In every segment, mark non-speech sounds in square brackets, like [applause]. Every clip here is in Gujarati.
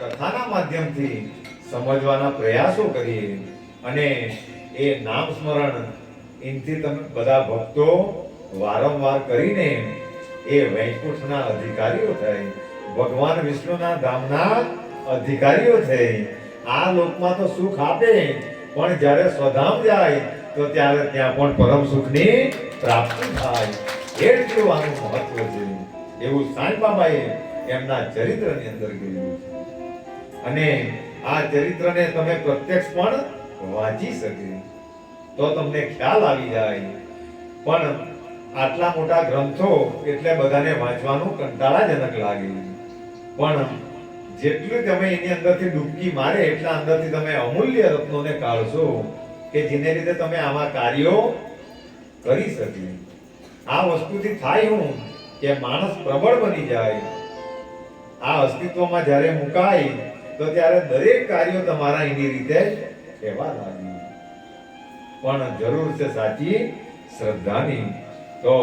કથાના માધ્યમથી સમજવાના પ્રયાસો કરીએ અને એ નામ સ્મરણ એનથી તમે બધા ભક્તો વારંવાર કરીને એ વૈકુંઠના અધિકારીઓ થાય ભગવાન વિષ્ણુના ધામના અધિકારીઓ થઈ, આ લોકમાં તો સુખ આપે, પણ જ્યારે સ્વધામ જાય, તો ત્યારે ત્યાં પણ પરમ સુખની પ્રાપ્તિ થાય. એટલું આનું મહત્વ છે. એવું સાંઈ બાબાએ એમના ચરિત્રની અંદર કહ્યું છે. અને આ ચરિત્રને તમે પ્રત્યક્ષ પણ વાંચી શકે. તો તમને ખ્યાલ આવી જાય. પણ આટલા મોટા ગ્રંથો એટલે બધાને વાંચવાનું કંટાળાજનક લાગે. પણ જેટલું તમે એની અંદરથી ડૂબકી મારે, એટલા અંદરથી તમે અમૂલ્ય રત્નોને કાઢશો કે જેને લીધે તમે આમાં કાર્યો કરી શકે. આ વસ્તુથી થાય હું કે માણસ પ્રબળ બની જાય. આ અસ્તિત્વમાં જ્યારે મુકાય તો ત્યારે દરેક કાર્યો તમારા એની રીતે કહેવા લાગે પણ જરૂર છે સાચી શ્રદ્ધાની. તો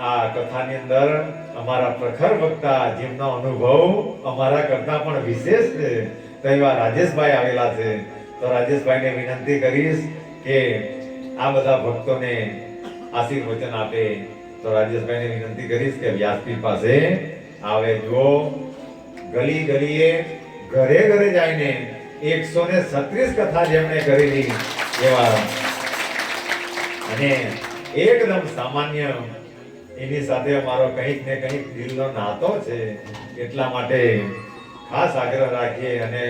આ કથાની અંદર અમારા પ્રખર વક્તા જેમનો અનુભવ અમારા કરતા પણ વિશેષ છે. તેવા રાજેશભાઈ આવેલા છે. તો રાજેશભાઈને વિનંતી કરીશ કે આ બધા ભક્તોને આશીર્વચન આપે. તો રાજેશભાઈને વિનંતી કરીશ કે વ્યાસપીઠ પાસે આવે જુઓ. ગલી ગલીએ ઘરે ઘરે જઈને એકસો ને છત્રીસ કથા જેમણે કરેલી એવા અને એકદમ સામાન્ય એની સાથે અમારો કંઈક ને કંઈક દિલનો નાતો છે એટલા માટે ખાસ આગ્રહ રાખીએ અને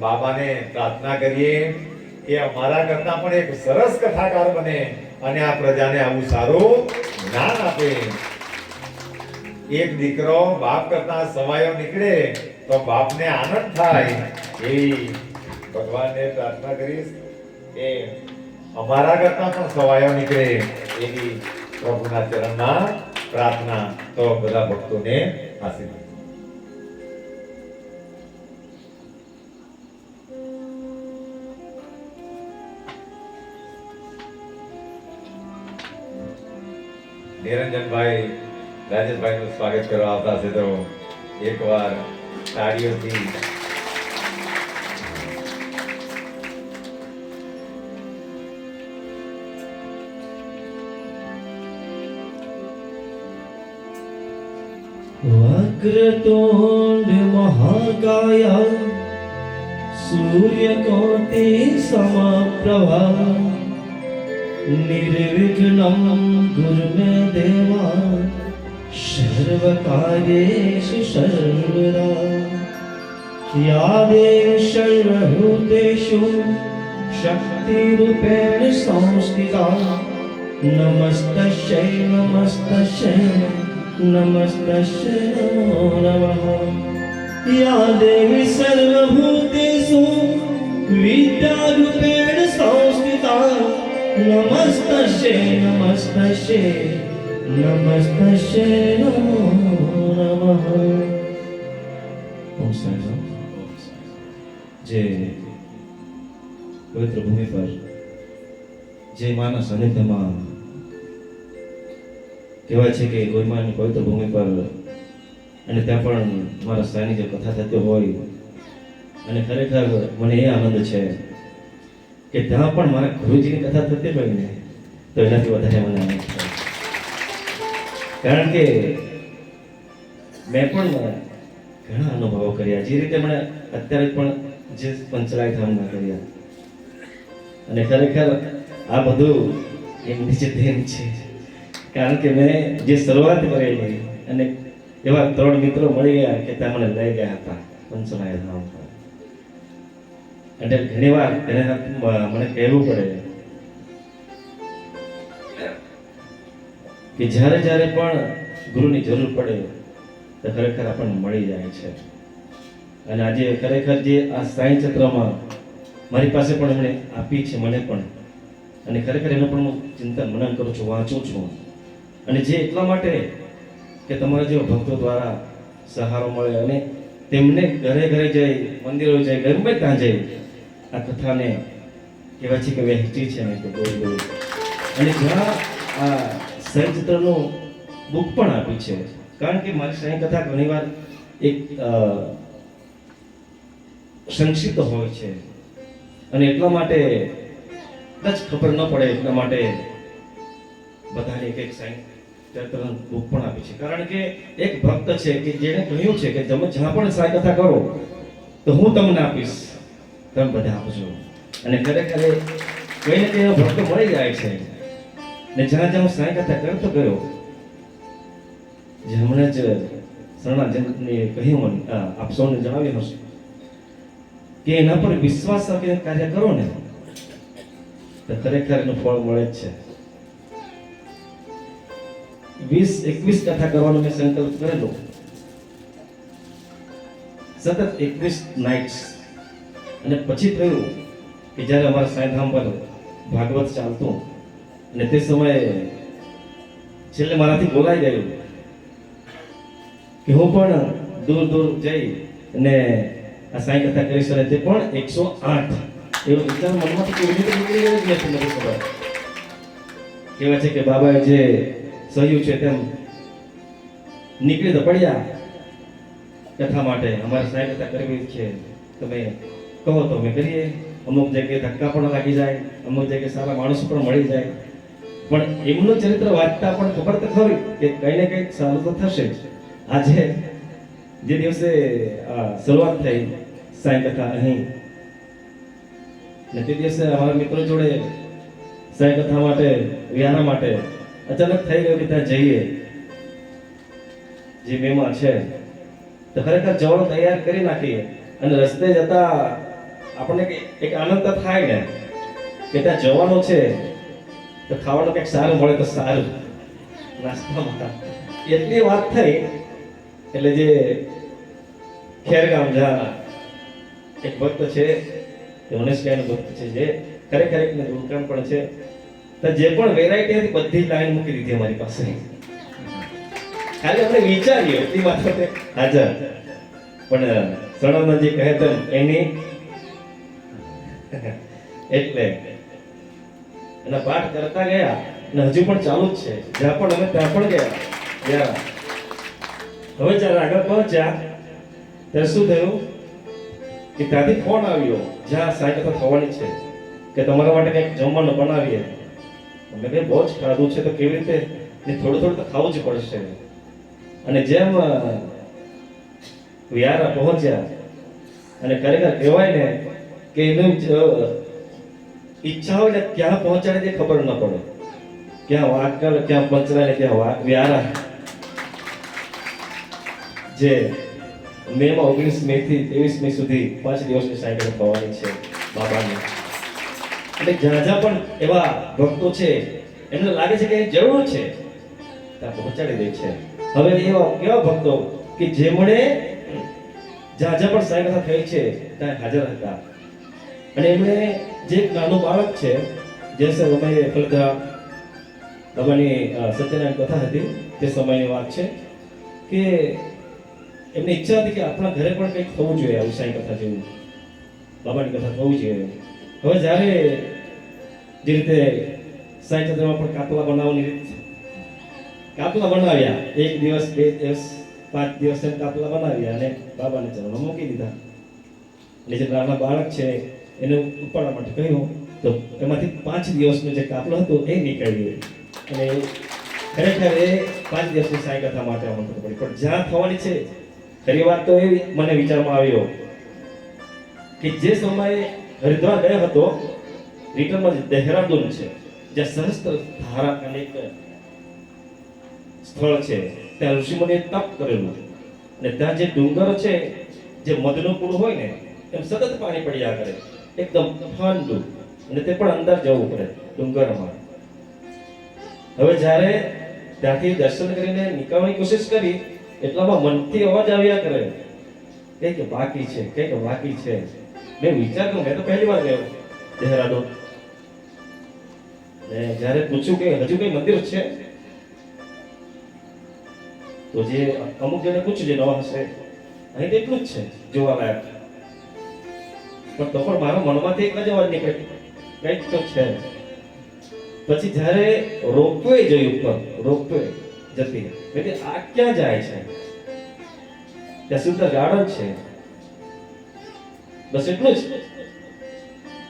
બાબાને પ્રાર્થના કરીએ કે અમારા કરતા પણ એક સરસ કથાકાર બને અને આ પ્રજાને આવું સારું જ્ઞાન આપે. એક દીકરો બાપ કરતા સવાયો નીકળે તો બાપને આનંદ થાય. એ ભગવાનને પ્રાર્થના કરીશ કે અમારા કરતા પણ સવાયો નીકળે એવી પ્રભુના ચરણમાં પ્રાર્થના તો બધા ભક્તોને આશીર્વાદ. નિરંજનભાઈ राजेश भाई को स्वागत करो, आप से तो एक बार ताड़ियों की। वक्र तोंड महाकाया सूर्य कोटि सम प्रभा निर्विघ्नम गुरु देवा सर्वकार्येषु सर्वदा या देवी सर्वभूतेषु शक्तिरूपेण संस्थिता नमस्तस्यै नमस्तस्यै नमस्तस्यै नमो नमः या देवी सर्वभूतेषु विद्यारूपेण संस्थिता नमस्तस्यै नमस्तस्यै નમસ્તે નમો નમઃ જે પવિત્ર ભૂમિ પર જે માના સાનિધ્યમાં કહેવાય છે કે ગોરમાની પવિત્ર ભૂમિ પર અને ત્યાં પણ મારા સાનિધ્ય કથા થતી હોય અને ખરેખર મને એ આનંદ છે કે ત્યાં પણ મારા ગુરુજીની કથા થતી હોય ને તો એનાથી વધારે મને કારણ કે મેં પણ ઘણા અનુભવો કર્યા. જે રીતે મને અત્યારે પણ જે પંચરાય ધામમાં કર્યા. અને ખરેખર આ બધું એમની જે દેન છે. કારણ કે મેં જે શરૂઆત કરેલી અને એવા ત્રણ મિત્રો મળી ગયા કે ત્યાં મને લઈ ગયા હતા પંચરાય ધામ પર. એટલે ઘણી વાર એને મને કહેવું પડે કે જ્યારે જ્યારે પણ ગુરુની જરૂર પડે, તો ખરેખર આપણને મળી જાય છે. અને આજે ખરેખર જે આ સાંઈ ચક્રમાં મારી પાસે પણ એમણે આપી છે મને પણ. અને ખરેખર એનું પણ હું ચિંતન મનન કરું છું, વાંચું છું. અને જે એટલા માટે કે તમારા જેવા ભક્તો દ્વારા સહારો મળે અને તેમને ઘરે ઘરે જઈ મંદિરો જઈ, ગમે ત્યાં જઈ, આ કથાને કહેવાય છે કે વહેંચી છે દોરી અને જ્યાં આ સહચિત્રનું બુક પણ આપી છે. કારણ કે મારી સાંઈ કથા ઘણીવાર એક સંક્ષિપ્ત હોય છે. અને એટલા માટે કદાચ ખબર ન પડે, એટલા માટે બધાને એક એક સાઈન બુક પણ આપી છે. કારણ કે એક ભક્ત છે કે જેણે કહ્યું છે કે તમે જ્યાં પણ સાંઈ કથા કરો, તો હું તમને આપીશ. તમે બધા આપજો. અને ખરેખર કોઈને કઈ ભક્ત મળી જાય છે. ને જ્યાં જ્યાં હું સાંઈ કથા કરતો ગયો જે હમણાં જ શરણાજનને કહ્યું મને આપ સૌને જણાવ્યું હશે કે એના પર વિશ્વાસ રાખીને કાર્ય કરો ને, તો ખરેખર એનું ફળ મળે જ છે. વીસ, એકવીસ કથા કરવાનો મેં સંકલ્પ કરેલો. સતત એકવીસ નાઇટ્સ અને પછી થયું કે જ્યારે અમારા સાંઈધામ પર ભાગવત ચાલતું અને તે સમયે છેલ્લે મારાથી બોલાઈ ગયું કે હું પણ દૂર દૂર જઈ અને આ સાંઈ કથા કરીશ અને તે પણ એકસો આઠ. એવો વિચાર મનમાંથી કેવી રીતે નીકળી ગયો જ નથી, મને ખબર. કહેવાય છે કે બાબાએ જે સહ્યું છે તેમ નીકળી તો પડ્યા. કથા માટે અમારે સાંઈ કથા કરવી છે. તમે કહો તો અમે કરીએ. અમુક જગ્યાએ ધક્કા પણ લાગી જાય. અમુક જગ્યાએ સારા માણસો પણ મળી જાય. પણ એમનું ચરિત્ર વાંચતા પણ ખબર તો ખરી કે કઈ ને કંઈક સારું તો થશે આજે જે દિવસે શરૂઆત થઈ સાંઈ કથા અહીં. ને તે દિવસે અમારા મિત્રો જોડે સાંઈ કથા માટે વ્યાના માટે અચાનક થઈ ગયું કે ત્યાં જઈએ. જે મેમાં છે, તો ખરેખર જવાનું તૈયાર કરી નાખીએ. અને રસ્તે જતા આપણને એક આનંદ થાય ને, કે ત્યાં જવાનો છે. તો ખાવાનું કંઈક સારું મળે તો સારું. નાસ્તામાં એટલી વાત થઈ, એટલે જે ખેરગામ જા એક ભક્ત છે મનેશભાઈનો ભક્ત છે જે ખરેખર એક દુકાન પણ છે. તો જે પણ વેરાયટી હતી બધી લાઈન મૂકી દીધી અમારી પાસે. ખાલી આપણે વિચારીએ, એટલી વાત તે હાજર. પણ સણોનંદજી કહે તેમ, એની [laughs] એટલે એના પાઠ કરતા ગયા અને હજુ પણ ચાલુ જ છે. જ્યાં પણ અમે ત્યાં પણ ગયા. ગયા હવે જ્યારે આગળ પહોંચ્યા, ત્યારે શું થયું? કે ત્યાંથી ફોન આવ્યો. જ્યાં સાઈ થવાની છે કે તમારા માટે કંઈક જમવાનું બનાવીએ. અમે કંઈ બહુ જ ખાધું છે તો કેવી રીતે? ને થોડું થોડું તો ખાવું જ પડશે. અને જેમ વ્યારા પહોંચ્યા અને ખરેખર કહેવાય ને કે એનું ઈચ્છા હોય ને ક્યાં પહોંચાડે તે ખબર ન પડે. ક્યાં વાંકલ ક્યાં પંચરા ક્યાં વા- વ્યારા. જે મે માં ઓગણીસ મે થી ત્રેવીસ મે સુધી પાંચ દિવસની સાયકલ થવાની છે બાબાની. એટલે જ્યાં જ્યાં પણ એવા ભક્તો છે, એમને લાગે છે કે જરૂર છે, ત્યાં પહોંચાડી દે છે. હવે એવા કેવા ભક્તો કે જેમણે જ્યાં જ્યાં પણ સાયકલ થઈ છે, ત્યાં હાજર હતા. અને એમણે જે નાનું બાળક છે, જે સમયે કલકા બાબાની સત્યનારાયણ કથા હતી, તે સમયની વાત છે કે એમની ઈચ્છા હતી કે આપણા ઘરે પણ કંઈક થવું જોઈએ આવું સાંઈ કથા જેવું. બાબાની કથા થવું જોઈએ. હવે જ્યારે જે રીતે સાંઈ કથામાં પણ કાતલા બનાવવાની રીત કાપલા બનાવ્યા. એક દિવસ, બે દિવસ, પાંચ દિવસ એમ કાપલા બનાવ્યા અને બાબાને ચરણમાં મૂકી દીધા. એટલે જે નાના બાળક છે એને ઉપાડવા માટે કહ્યું, તો એમાંથી પાંચ દિવસનો જે કાપલો હતો એ નીકળ્યો અને ખરેખર એ પાંચ દિવસની સાંઈ કથા માટે આમંત્રણ પડી પણ જ્યાં થવાની છે ખરી વાત તો એવી મને વિચારમાં આવ્યો કે જે સમયે હરિદ્વાર ગયો હતો, રિટર્નમાં દહેરાદૂન છે. જ્યાં સહસ્ત્ર ધારા અને સ્થળ છે, ત્યાં ઋષિમુનિએ તપ કરેલું. અને ત્યાં જે ડુંગર છે, જે મધનું કુળ હોય ને, એમ સતત પાણી પડ્યા કરે. એકદમ ઠંડુ. અને તે પણ અંદર જવું પડે, ડુંગરમાં. હવે જ્યારે ત્યાંથી દર્શન કરીને નીકળવાની કોશિશ કરી, એટલામાં મનથી અવાજ આવ્યા કરે. કંઈક બાકી છે, કંઈક બાકી છે. મેં વિચાર કર્યો, મેં તો પહેલી વાર ગયો. દહેરાદૂન. ને જ્યારે પૂછ્યું કે હજુ કઈ મંદિર છે? તો જે અમુક જણે પૂછ્યું, જે નવા હશે, અહીં તો એટલું જ છે, જોવાલાયક. પણ તો પણ મારા મનમાંથી એક જ અવાજ નીકળે. કંઈક તો છે. પછી જ્યારે રોપવે જોયું ઉપર રોપવે જતી. મેં આ ક્યાં જાય છે? ત્યાં સુંદર ગાર્ડન છે. બસ એટલું જ.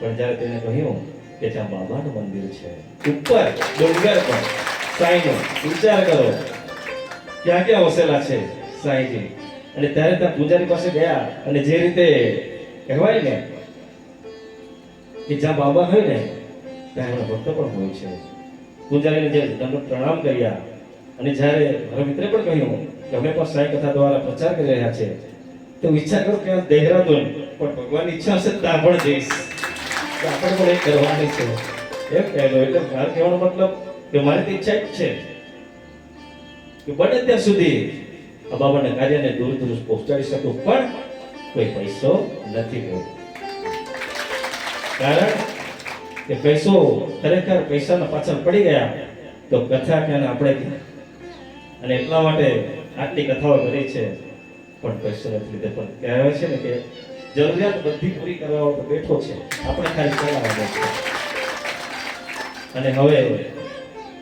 પણ જ્યારે તેને કહ્યું કે ત્યાં બાબાનું મંદિર છે, ઉપર ડુંગર પર સાંઈનો, વિચાર કરો. ક્યાં ક્યાં વસેલા છે સાંઈજી? અને ત્યારે ત્યાં પૂજારી પાસે ગયા અને જે રીતે કહેવાય ને કે જ્યાં બાબા હોય ને, ત્યાં એમના ભક્તો પણ હોય છે. પૂજારીને જે દંડ પ્રણામ કર્યા, અને જ્યારે મારા મિત્રે પણ કહ્યું કે અમે પણ સાંઈ કથા દ્વારા પ્રચાર કરી રહ્યા છે, તો વિચાર કરો કે દેહરાદૂન પણ ભગવાનની ઈચ્છા હશે ત્યાં પણ જઈશ. આપણે પણ એ કરવાની છે. એમ કહેલો એટલે મારે કહેવાનો મતલબ કે મારી તો ઈચ્છા જ છે કે બને ત્યાં સુધી આ બાબાના કાર્યને દૂર દૂર પહોંચાડી શકું, પણ કોઈ પૈસો નથી લેવો કારણ કે પૈસો ખરેખર પૈસાના પાછળ પડી ગયા તો કથા કે આપણે અને એટલા માટે આટલી કથાઓ કરી છે, પણ પૈસો નથી લીધો. પણ કહેવાય છે ને કે જરૂરિયાત બધી પૂરી કરવા બેઠો છે. આપણે ખાલી કહેવા છે. અને હવે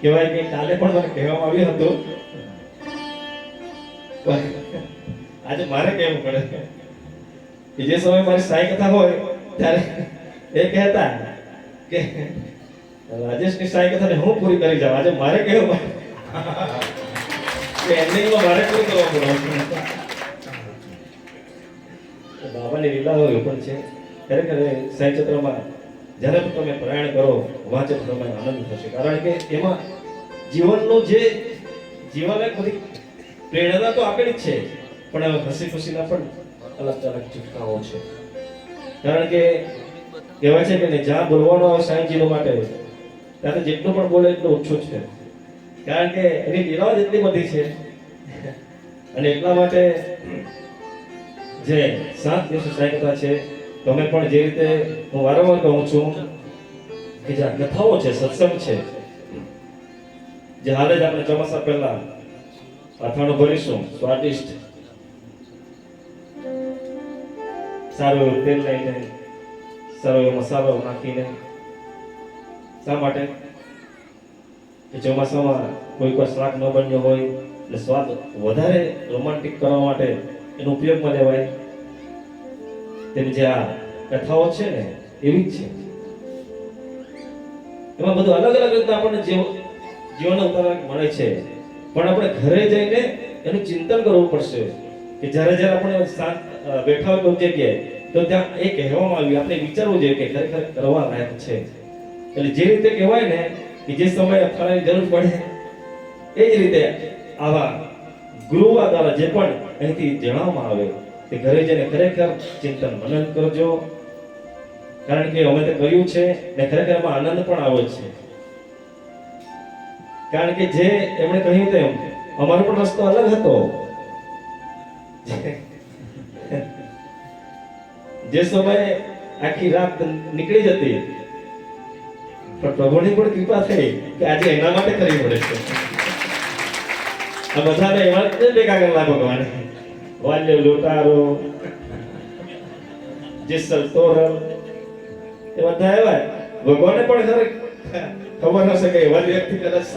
કહેવાય કે કાલે પણ મને કહેવામાં આવ્યું હતું. આજે મારે કહેવું પડે કે જે સમયે મારી સાઈ કથા હોય, ત્યારે એ કહેતા કે રાજેશની સાઈ કથાને હું પૂરી કરી જાઉં. આજે મારે પડે. કે એન્ડિંગમાં મારે પૂરી કરવા પડે. બાબાની લીલાઓ એ પણ છે. ખરેખર સાઈ ચિત્રમાં જ્યારે પણ તમે પ્રયાણ કરો વાંચો તમને આનંદ થશે. કારણ કે એમાં જીવનનું જે જીવન એક બધી પ્રેરણા તો આપેલી જ છે. પણ હસી ખુશીના પણ અલગ અલગ ચુટકાઓ છે. કારણ કે કહેવાય છે કે જ્યાં બોલવાનો આવે સાંઈજીનો માટે ત્યાં જેટલું પણ બોલે એટલું ઓછું છે. કારણ કે એની જ એટલી બધી છે. અને એટલા માટે જે સાત દિવસ સાંઈકતા છે, તમે પણ જે રીતે હું વારંવાર કહું છું કે જે કથાઓ છે, સત્સંગ છે, જે હાલે જ આપણે ચોમાસા પહેલા અથાણું ભરીશું, સ્વાદિષ્ટ. સારું તેલ લઈને સારો એવો મસાલો નાખીને શા માટે? કે ચોમાસામાં કોઈ કોઈ શાક ન બન્યો હોય એટલે સ્વાદ વધારે રોમાન્ટિક કરવા માટે એનો ઉપયોગમાં લેવાય. તેની જે આ કથાઓ છે ને, એવી જ છે. એમાં બધું અલગ અલગ રીતે આપણને જીવ જીવન ઉતારવા મળે છે. પણ આપણે ઘરે જઈને એનું ચિંતન કરવું પડશે. કે જ્યારે જ્યારે આપણે બેઠા હોય કોઈ જગ્યાએ તો ત્યાં એ કહેવામાં આવ્યું, આપણે વિચારવું જોઈએ કે ખરેખર કરવા લાયક છે એટલે જે રીતે કહેવાય ને કે જે સમયે અથાણાની જરૂર પડે, એ જ રીતે આવા ગુરુવા દ્વારા જે પણ અહીંથી જણાવવામાં આવે તે ઘરે જઈને ખરેખર ચિંતન મનન કરજો. કારણ કે અમે તે કર્યું છે ને ખરેખર એમાં આનંદ પણ આવે છે. કારણ કે જે એમણે કહ્યું તેમ, અમારો પણ રસ્તો અલગ હતો. જે સમયે આખી રાત નીકળી જતી, પણ પ્રભુની પણ કૃપા થઈ કે આજે એના માટે કરવી પડે છે. આ બધાને એવા જ ભેગા કરવા ભગવાન. વાલ્ય લોટારો જેસલ તોરલ, એ બધા એવા ભગવાને પણ ખરે ખબર હશે કે એવા વ્યક્તિ કદાચ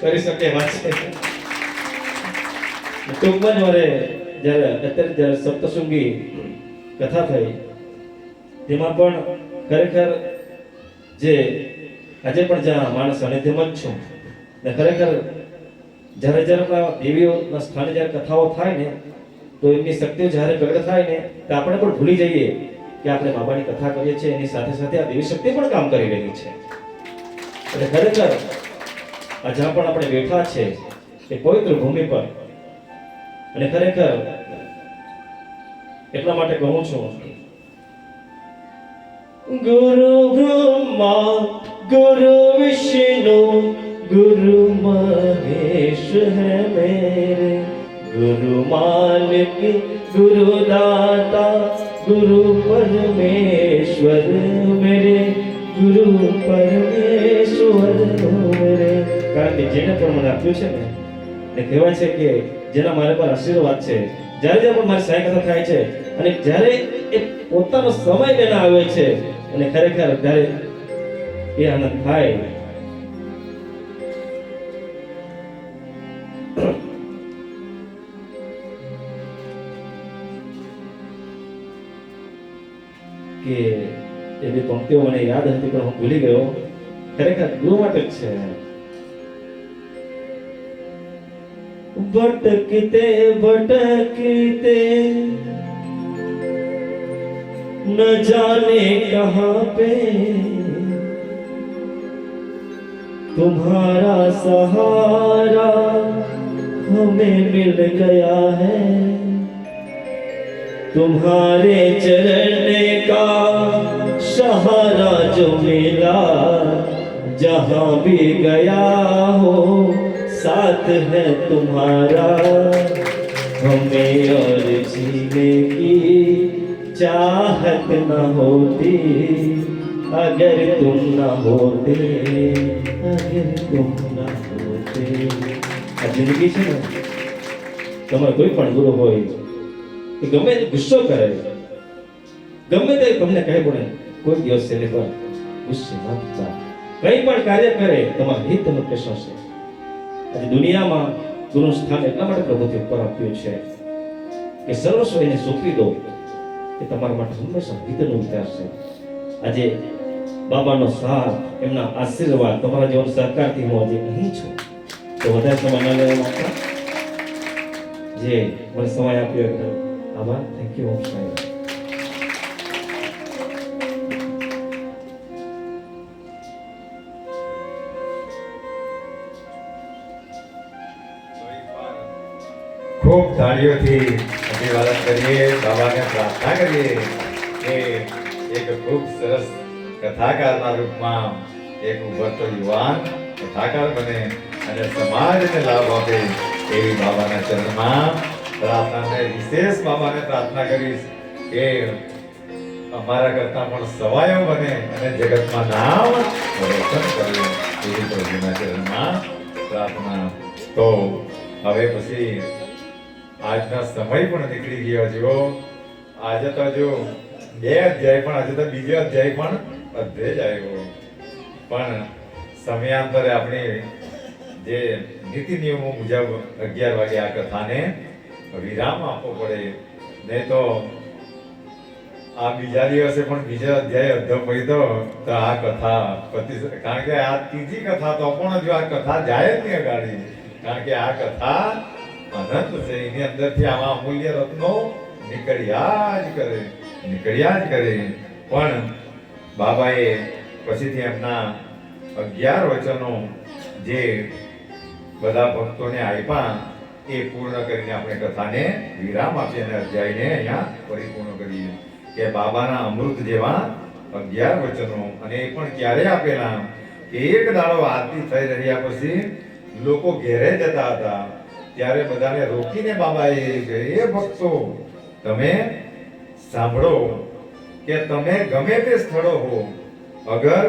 કરી શકે એવા છે. ટૂંકમાં જ મારે જ્યારે અત્યારે જ્યારે સપ્તશૃંગી કથા થઈ. તેમાં પણ ખરેખર જે આજે પણ જ્યાં માણસ સાનિધ્યમાં જ છું, ને ખરેખર જ્યારે જ્યારે દેવીઓના સ્થાને જ્યારે કથાઓ થાય ને, તો એમની શક્તિઓ જ્યારે પ્રગટ થાય ને, તો આપણે પણ ભૂલી જઈએ કે આપણે બાબાની કથા કરીએ છીએ, એની સાથે સાથે આ દેવી શક્તિ પણ કામ કરી રહી છે. એટલે ખરેખર આ જ્યાં પણ આપણે બેઠા છે, એ પવિત્ર ભૂમિ પર, અને ખરેખર એટલા માટે કહું છું? ગુરુ બ્રહ્મા, ગુરુ વિષ્ણુ, ગુરુ મહેશ હૈ મેરે. ગુરુ માલિક, ગુરુ દાતા, ગુરુ પરમેશ્વર મેરે. ગુરુ પરમેશ્વર મેરે. કારણ કે જેને પણ મને આપ્યું છે ને એ કહેવાય છે કે જેના મારા પર આશીર્વાદ છે. જ્યારે જ્યારે પણ મારી સહાય કથા થાય છે અને જ્યારે એ પોતાનો સમય તેને આવે છે અને ખરેખર ત્યારે એ આનંદ થાય. કે એ બે પંક્તિઓ મને યાદ હતી, પણ હું ભૂલી ગયો. ખરેખર ગુરુ માટે જ છે. ભટકતે ભટકતે न जाने कहाँ पे। तुम्हारा सहारा हमें मिल गया है। तुम्हारे चलने का सहारा जो मिला, जहाँ भी गया हो, साथ है तुम्हारा। हमें और जीने की चाहत न होती अगर तुम न होते अगर तुम न होते આ જિંદગી છે ને તમારે કોઈ પણ ગુરુ હોય કે ગમે તે ગુસ્સો કરે ગમે તે તમને કહે પણ કોઈ દિવસ એને પર ગુસ્સે ન થતા કંઈ પણ કાર્ય કરે તમારા હિત તમે કહેશો છે આજે દુનિયામાં ગુરુનું સ્થાન એટલા માટે પ્રભુથી ઉપર આપ્યું છે કે સર્વસ્વ એને સોંપી દો એ તમારા માટે હંમેશા હિતનો વિચાર આજે બાબાનો સાથ એમના આશીર્વાદ, તમારા જેવા સહકારથી હું આજે અહીં છું. તો વધારે સમય ન લેવા માંગતા. જે મને સમય આપ્યો એટલે આભાર. થેન્ક યુ સાહેબ. ખૂબ તાળીઓથી અભિવાદન કરીએ. પ્રાર્થના કરીએ કે એક ખૂબ સરસ કથાકારના રૂપમાં એક ઉભરતો યુવાન કથાકાર બને અને સમાજને લાભ આપે એવી બાબાના ચરણમાં પ્રાર્થનાને, વિશેષ બાબાને પ્રાર્થના કરીશ કે અમારા કરતા પણ સવાયો બને અને જગતમાં નામ રોશન કરે એવી પ્રાર્થના. તો હવે પછી આજના સમય પણ નીકળી ગયો જો આજે તો જો બે અધ્યાય પણ, આજે તો બીજો અધ્યાય પણ બધે જ આવ્યો. પણ સમયાંતરે આપણે જે નીતિ નિયમો મુજબ અગિયાર વાગે આ કથાને વિરામ આપવો પડે. નહીં તો આ બીજા દિવસે પણ બીજા અધ્યાય અધ્યો પડ્યો તો આ કથા પતિ કારણ કે આ ત્રીજી કથા તો પણ જો આ કથા જાય જ નહીં અગાડી. કારણ કે આ કથા અનંત છે. એની અંદરથી આવા અમૂલ્ય રત્નો નીકળ્યા જ કરે નીકળ્યા જ કરે. પણ બાબાએ પછીથી એમના અગિયાર વચનો જે બધા ભક્તોને આપ્યા, એ પૂર્ણ કરીને આપણે કથાને વિરામ આપીએ અને અધ્યાયને અહીંયા પરિપૂર્ણ કરીએ. કે બાબાના અમૃત જેવા અગિયાર વચનો, અને એ પણ ક્યારે આપેલા? કે એક દાડો આરતી થઈ રહ્યા પછી લોકો ઘેરે જતા હતા. ત્યારે બધાને રોકીને બાબાએ એ ભક્તો તમે સાંભળો કે તમે ગમે તે સ્થળો હો, અગર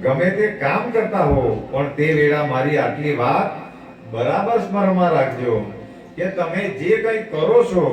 ગમે તે કામ કરતા હો, પણ તે વેળા મારી આટલી વાત બરાબર સ્મરણમાં રાખજો કે તમે જે કંઈ કરો છો